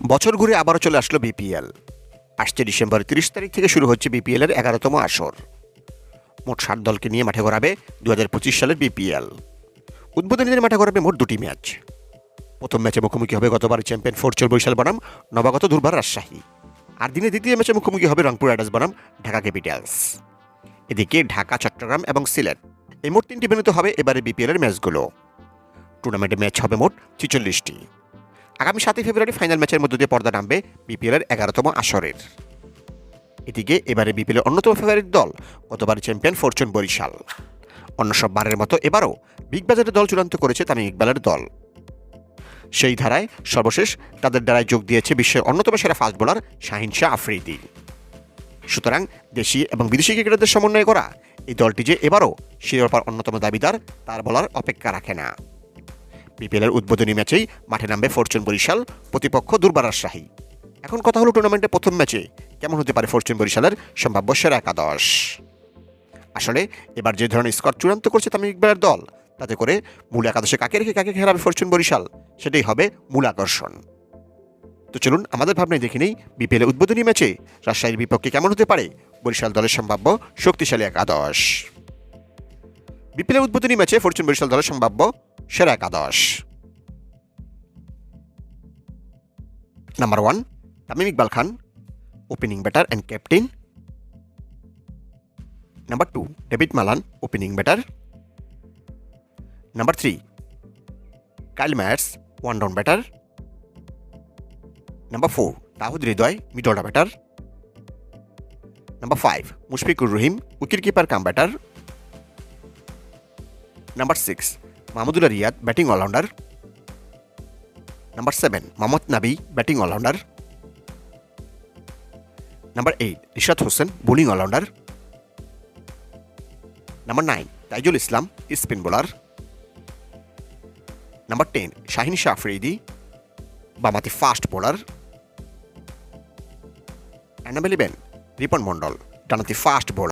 বছর ঘুরে আবারও চলে আসলো বিপিএল। আসছে ডিসেম্বর তিরিশ তারিখ থেকে শুরু হচ্ছে বিপিএল এর এগারোতম আসর। মোট ষাট দলকে নিয়ে মাঠে গড়াবে দু হাজার পঁচিশ সালের বিপিএল। উদ্বোধনীদের মাঠে গড়াবে মোট দুটি ম্যাচ। প্রথম ম্যাচে মুখোমুখি হবে গতবার চ্যাম্পিয়ন ফোরচর বরিশাল বনাম, নবাগত দুর্বার রাজশাহী। আর দিনে দ্বিতীয় ম্যাচে মুখোমুখি হবে রংপুর রাইডার্স বনাম, ঢাকা ক্যাপিটালস। এদিকে ঢাকা, চট্টগ্রাম এবং সিলেট, এই মোট তিনটি ভেন্যুতে হবে এবারে বিপিএল এর ম্যাচগুলো। টুর্নামেন্টে ম্যাচ হবে মোট ছিচল্লিশটি। আগামী সাতই ফেব্রুয়ারি ফাইনাল ম্যাচের মধ্য দিয়ে পর্দা নামবে বিপিএল এর এগারোতম আসরের। এদিকে এবারে বিপিএল এর অন্যতম ফেভারিট দল গতবার চ্যাম্পিয়ন ফরচুন বরিশাল। অন্য সব বারের মতো এবারও বিগ বাজারের দল চূড়ান্ত করেছে তামিম ইকবালের দল। সেই ধারায় সর্বশেষ তাদের দ্বারায় যোগ দিয়েছে বিশ্বের অন্যতম সেরা ফাস্ট বোলার শাহিন শাহ আফ্রিদি। সুতরাং দেশি এবং বিদেশি ক্রিকেটারদের সমন্বয় করা এই দলটি যে এবারও শিরোপার অন্যতম দাবিদার, তার বলার অপেক্ষা রাখে না। বিপিএলের উদ্বোধনী ম্যাচেই মাঠে নামবে ফরচুন বরিশাল, প্রতিপক্ষ দুর্বার রাজশাহী এখন কথা হলো টুর্নামেন্টের প্রথম ম্যাচে কেমন হতে পারে ফরচুন বরিশালের সম্ভাব্য সেরা একাদশ? আসলে এবার যে ধরনের স্কোর চূড়ান্ত করছে তামিম ইকবালের দল, তাতে করে মূল একাদশে কাকে রেখে কাকে খেলাবে ফরচুন বরিশাল, সেটাই হবে মূল আকর্ষণ। তো চলুন আমাদের ভাবনায় দেখে নেই বিপিএল উদ্বোধনী ম্যাচে রাজশাহীর বিপক্ষে কেমন হতে পারে বরিশাল দলের সম্ভাব্য শক্তিশালী একাদশ। বিপিএল উদ্বোধনী ম্যাচে ফরচুন বরিশাল দলের সম্ভাব্য সেরা একাদশ। Number one Tamim Iqbal Khan opening batter and captain number two David Malan opening batter number three Kyle mats one down batter number four Towhid Hridoy middle batter number five Mushfiqur Rahim wicket keeper cum batter number six Mahmudullah Riyad, batting allrounder. Number seven Mohammad Nabi, batting allrounder. Number eight Rishad Hossain, bowling allrounder. Number nine, Taijul Islam, spin bowler. Number ten, Shaheen Shah Afridi বামাতি fast bowler. And number eleven Ripon Mondal ডানাতি fast bowler.